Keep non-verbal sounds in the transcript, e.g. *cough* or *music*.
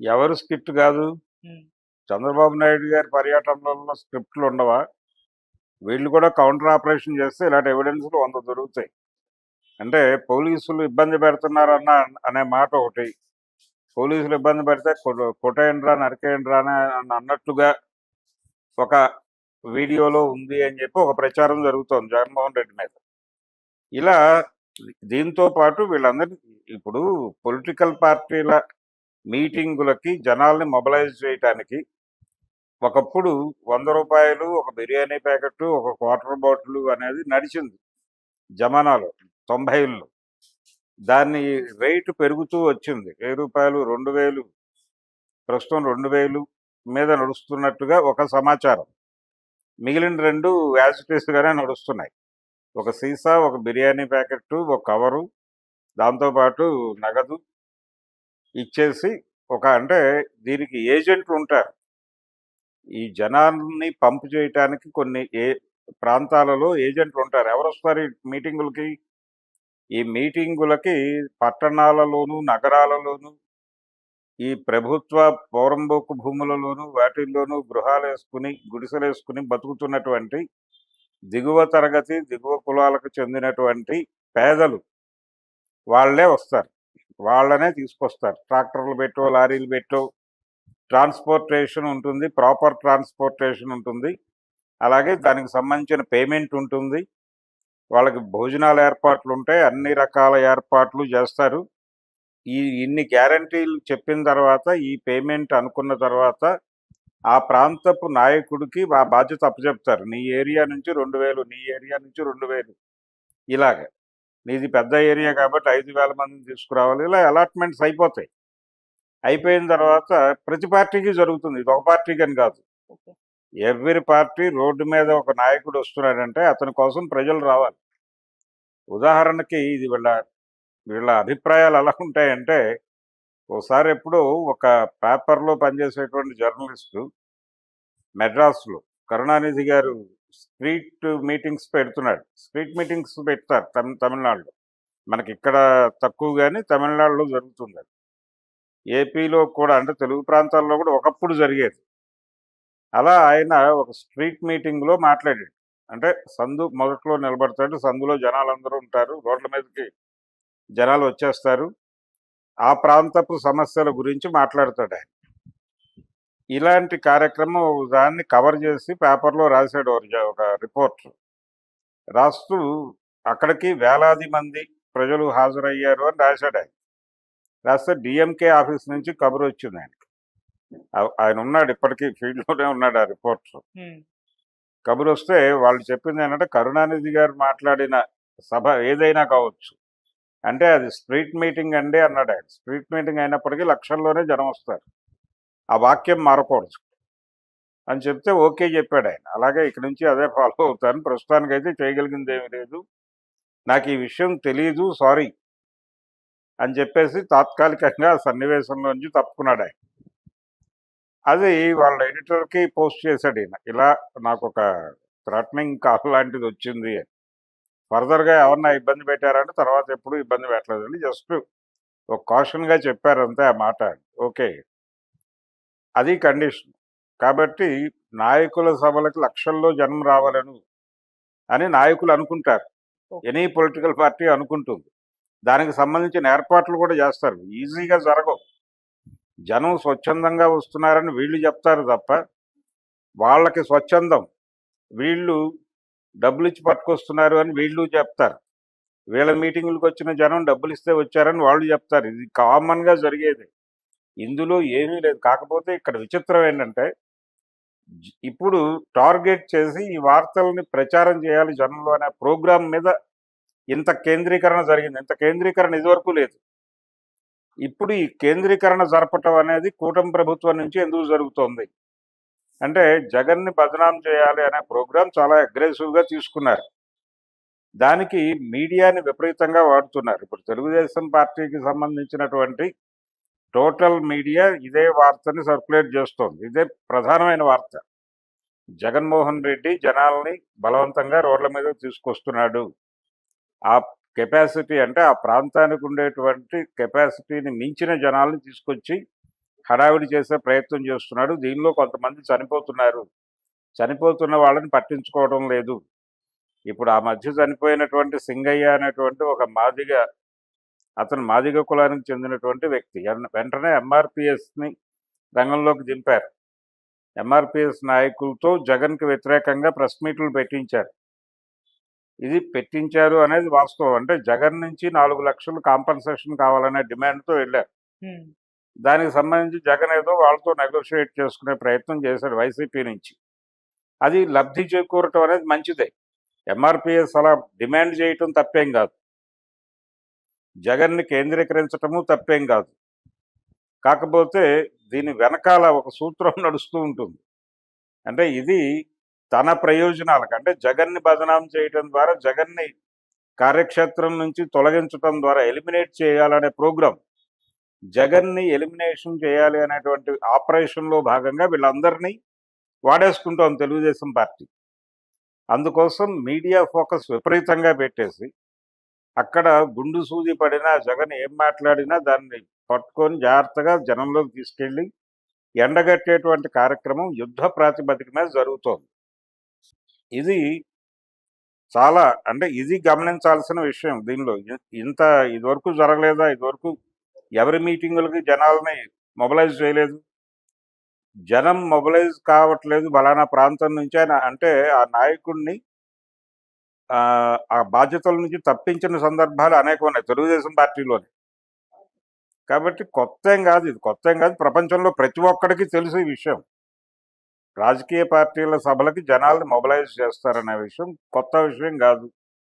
ఎవరు స్క్రిప్ట్ కాదు. చంద్రబాబు నాయుడు గారి పర్యటనలో స్క్రిప్ట్లు ఉండవా? వీళ్ళు కూడా కౌంటర్ ఆపరేషన్ చేస్తే ఇలాంటి ఎవిడెన్స్లు వంద దొరుకుతాయి. అంటే పోలీసులు ఇబ్బంది పెడుతున్నారన్న అనే మాట ఒకటి. పోలీసులు ఇబ్బంది పెడితే కొట్టేయండిరా నరికేయండిరా అని అన్నట్టుగా ఒక వీడియోలో ఉంది అని చెప్పి ఒక ప్రచారం జరుగుతోంది జగన్మోహన్ రెడ్డి మీద. ఇలా దీంతో పాటు వీళ్ళందరి ఇప్పుడు పొలిటికల్ పార్టీల మీటింగులకి జనాల్ని మొబలైజ్ చేయటానికి ఒకప్పుడు వంద రూపాయలు ఒక బిర్యానీ ప్యాకెట్ ఒక క్వార్టర్ బాటిల్ అనేది నడిచింది జమానాలో తొంభైల్లో. దాన్ని రేటు పెరుగుతూ వచ్చింది. వెయ్యి రూపాయలు రెండు వేలు ప్రస్తుతం రెండు వేలు మీద నడుస్తున్నట్టుగా ఒక సమాచారం. మిగిలిన రెండు యాజిటేస్గానే నడుస్తున్నాయి. ఒక సీసా ఒక బిర్యానీ ప్యాకెట్ ఒక కవరు దాంతోపాటు నగదు ఇచ్చేసి ఒక అంటే దీనికి ఏజెంట్లు ఉంటారు. ఈ జనాన్ని పంపు చేయటానికి కొన్ని ఏ ప్రాంతాలలో ఏజెంట్లు ఉంటారు. ఎవరు వస్తారు మీటింగులకి? ఈ మీటింగులకి పట్టణాలలోను నగరాలలోను ఈ ప్రభుత్వ పౌరంబోకు భూములలోను వాటిల్లోనూ గృహాలు వేసుకుని గుడిసెలు వేసుకుని బతుకుతున్నటువంటి దిగువ తరగతి దిగువ కులాలకు చెందినటువంటి పేదలు వాళ్ళే వస్తారు. వాళ్ళనే తీసుకొస్తారు. ట్రాక్టర్లు పెట్టో లారీలు పెట్టో ట్రాన్స్పోర్టేషన్ ఉంటుంది ప్రాపర్ ట్రాన్స్పోర్టేషన్ ఉంటుంది. అలాగే దానికి సంబంధించిన పేమెంట్ ఉంటుంది. వాళ్ళకి భోజనాల ఏర్పాట్లు ఉంటాయి అన్ని రకాల ఏర్పాట్లు చేస్తారు. ఈ ఇన్ని గ్యారంటీలు చెప్పిన తర్వాత ఈ పేమెంట్ అనుకున్న తర్వాత ఆ ప్రాంతపు నాయకుడికి ఆ బాధ్యత అప్పచెప్తారు. నీ ఏరియా నుంచి రెండు వేలు నీ ఏరియా నుంచి రెండు వేలు. ఇలాగ. నీది పెద్ద ఏరియా కాబట్టి ఐదు వేల మందిని తీసుకురావాలి. ఇలా అలాట్మెంట్స్ అయిపోతాయి. అయిపోయిన తర్వాత ప్రతి పార్టీకి జరుగుతుంది. ఇది ఒక పార్టీకి అని కాదు. ఎవ్రీ పార్టీ రోడ్డు మీద ఒక నాయకుడు వస్తున్నాడంటే అతని కోసం ప్రజలు రావాలి. ఉదాహరణకి ఇది వీళ్ళ వీళ్ళ అభిప్రాయాలు ఎలా ఉంటాయంటే ఒకసారి ఎప్పుడు ఒక పేపర్లో పనిచేసేటువంటి జర్నలిస్టు మెడ్రాస్లో కరుణానిధి గారు స్ట్రీట్ మీటింగ్స్ పెడుతున్నాడు. స్ట్రీట్ మీటింగ్స్ పెడతారు తమి తమిళనాడులో. మనకి ఇక్కడ తక్కువ కానీ తమిళనాడులో జరుగుతుంది అది. ఏపీలో కూడా అంటే తెలుగు ప్రాంతాల్లో కూడా ఒకప్పుడు జరిగేది. అలా ఆయన ఒక స్ట్రీట్ మీటింగ్లో మాట్లాడాడు. అంటే సందు మొదట్లో నిలబడతాడు. సందులో జనాలందరూ ఉంటారు. రోడ్ల మీదకి జనాలు వచ్చేస్తారు. ఆ ప్రాంతపు సమస్యల గురించి మాట్లాడతాడు ఆయన. ఇలాంటి కార్యక్రమం దాన్ని కవర్ చేసి పేపర్లో రాశాడు ఒక రిపోర్ట్ రాస్తూ అక్కడికి వేలాది మంది ప్రజలు హాజరయ్యారు అని రాశాడు ఆయన. రాస్తే డిఎంకే ఆఫీస్ నుంచి కబురు వచ్చింది ఆయనకి. ఆయన ఉన్నాడు ఇప్పటికీ ఫీల్డ్లోనే ఉన్నాడు ఆ రిపోర్ట్ ఉమ్. కబురు వస్తే వాళ్ళు చెప్పింది ఏంటంటే కరుణానిధి గారు మాట్లాడిన సభ ఏదైనా కావచ్చు. అంటే అది స్ట్రీట్ మీటింగ్ అండి అన్నాడు ఆయన. స్ట్రీట్ మీటింగ్ అయినప్పటికీ లక్షల్లోనే జనం వస్తారు. ఆ వాక్యం మారకూడదు. అని చెప్తే ఓకే చెప్పాడు ఆయన. అలాగే ఇక్కడి నుంచి అదే ఫాలో అవుతాను. ప్రస్తుతానికైతే చేయగలిగింది ఏమీ లేదు. నాకు ఈ విషయం తెలియదు సారీ అని చెప్పేసి తాత్కాలికంగా ఆ సన్నివేశంలో నుంచి తప్పుకున్నాడు ఆయన. అది వాళ్ళ ఎడిటర్కి పోస్ట్ చేశాడు ఈయన. ఇలా నాకు ఒక థ్రటనింగ్ కాల్ లాంటిది వచ్చింది. అని ఫర్దర్గా ఎవరన్నా ఇబ్బంది పెట్టారంటే తర్వాత ఎప్పుడు ఇబ్బంది పెట్టలేదండి. జస్ట్ ఒక కాషన్గా చెప్పారంతే ఆ మాట. ఓకే. అది కండిషన్. కాబట్టి నాయకుల సభలకు లక్షల్లో జనం రావాలను అని నాయకులు అనుకుంటారు. ఎనీ పొలిటికల్ పార్టీ అనుకుంటుంది. దానికి సంబంధించిన ఏర్పాట్లు కూడా చేస్తారు. ఈజీగా జరగవు. జనం స్వచ్ఛందంగా వస్తున్నారని వీళ్ళు చెప్తారు తప్ప వాళ్ళకి స్వచ్ఛందం. వీళ్ళు డబ్బులు ఇచ్చి పట్టుకొస్తున్నారు అని వీళ్ళు చెప్తారు. వీళ్ళ మీటింగులకు వచ్చిన జనం డబ్బులు ఇస్తే వచ్చారని వాళ్ళు చెప్తారు. ఇది కామన్గా జరిగేది. ఇందులో ఏమీ లేదు. కాకపోతే ఇక్కడ విచిత్రం ఏంటంటే ఇప్పుడు టార్గెట్ చేసి ఈ వార్తల్ని ప్రచారం చేయాలి జనంలో అనే ప్రోగ్రాం మీద ఇంత కేంద్రీకరణ జరిగింది. ఇంత కేంద్రీకరణ ఇదివరకు లేదు. ఇప్పుడు ఈ కేంద్రీకరణ జరపటం అనేది కూటమి ప్రభుత్వం నుంచి ఎందుకు జరుగుతోంది? అంటే జగన్ని బదనాం చేయాలి అనే ప్రోగ్రాం చాలా అగ్రెసివ్గా తీసుకున్నారు. దానికి మీడియాని విపరీతంగా వాడుతున్నారు. ఇప్పుడు తెలుగుదేశం పార్టీకి సంబంధించినటువంటి టోటల్ మీడియా ఇదే వార్తని సర్క్యులేట్ చేస్తోంది. ఇదే ప్రధానమైన వార్త. జగన్మోహన్ రెడ్డి జనాల్ని బలవంతంగా రోడ్ల మీద తీసుకొస్తున్నాడు. ఆ కెపాసిటీ అంటే ఆ ప్రాంతానికి ఉండేటువంటి కెపాసిటీని మించిన జనాల్ని తీసుకొచ్చి హడావిడి చేసే ప్రయత్నం చేస్తున్నాడు. దీనిలో కొంతమంది చనిపోతున్నారు. చనిపోతున్న వాళ్ళని పట్టించుకోవడం లేదు. ఇప్పుడు ఆ మధ్య చనిపోయినటువంటి సింగయ్య అనేటువంటి ఒక మాదిగ అతను మాదిగ కులానికి చెందినటువంటి వ్యక్తి. వెంటనే ఎంఆర్పిఎస్ని రంగంలోకి దింపారు. ఎంఆర్పిఎస్ నాయకులతో జగన్కి వ్యతిరేకంగా ప్రెస్ మీట్లు పెట్టించారు. ఇది పెట్టించారు అనేది వాస్తవం. అంటే జగన్ నుంచి నాలుగు లక్షలు కాంపన్సేషన్ కావాలనే డిమాండ్తో వెళ్ళారు. దానికి సంబంధించి జగన్ ఏదో వాళ్ళతో నెగోషియేట్ చేసుకునే ప్రయత్నం చేశాడు వైసీపీ నుంచి. అది లబ్ధి చేకూరటం అనేది మంచిదే. ఎంఆర్పిఎస్ అలా డిమాండ్ చేయటం తప్పేం కాదు. జగన్ని కేంద్రీకరించటము తప్పేం కాదు. కాకపోతే దీని వెనకాల ఒక సూత్రం *laughs* నడుస్తూ ఉంటుంది. అంటే ఇది తన ప్రయోజనాలకు అంటే జగన్ని బదనాం చేయటం ద్వారా జగన్ని కార్యక్షేత్రం నుంచి తొలగించటం ద్వారా ఎలిమినేట్ చేయాలనే ప్రోగ్రాం జగన్ని ఎలిమినేషన్ చేయాలి అనేటువంటి ఆపరేషన్లో భాగంగా వీళ్ళందరినీ వాడేసుకుంటాం తెలుగుదేశం పార్టీ. అందుకోసం మీడియా ఫోకస్ విపరీతంగా పెట్టేసి అక్కడ గుండు సూది పడినా జగన్ ఏం మాట్లాడినా దాన్ని పట్టుకొని జాగ్రత్తగా జనంలోకి తీసుకెళ్ళి ఎండగట్టేటువంటి కార్యక్రమం యుద్ధ ప్రాతిపదిక మీద జరుగుతోంది. ఇది చాలా అంటే ఇది గమనించాల్సిన విషయం దీనిలో. ఇంత ఇదివరకు జరగలేదా? ఇదివరకు ఎవరి మీటింగులకి జనాలని మొబలైజ్ చేయలేదు? జనం మొబలైజ్ కావట్లేదు బలానా ప్రాంతం నుంచి అంటే ఆ నాయకుడిని ఆ బాధ్యతల నుంచి తప్పించిన సందర్భాలు అనేక ఉన్నాయి తెలుగుదేశం పార్టీలోనే. కాబట్టి కొత్త ఏం కాదు ఇది కొత్త ఏం కాదు ప్రపంచంలో ప్రతి ఒక్కడికి తెలిసే విషయం. రాజకీయ పార్టీల సభలకి జనాలను మొబలైజ్ చేస్తారనే విషయం కొత్త విషయం కాదు.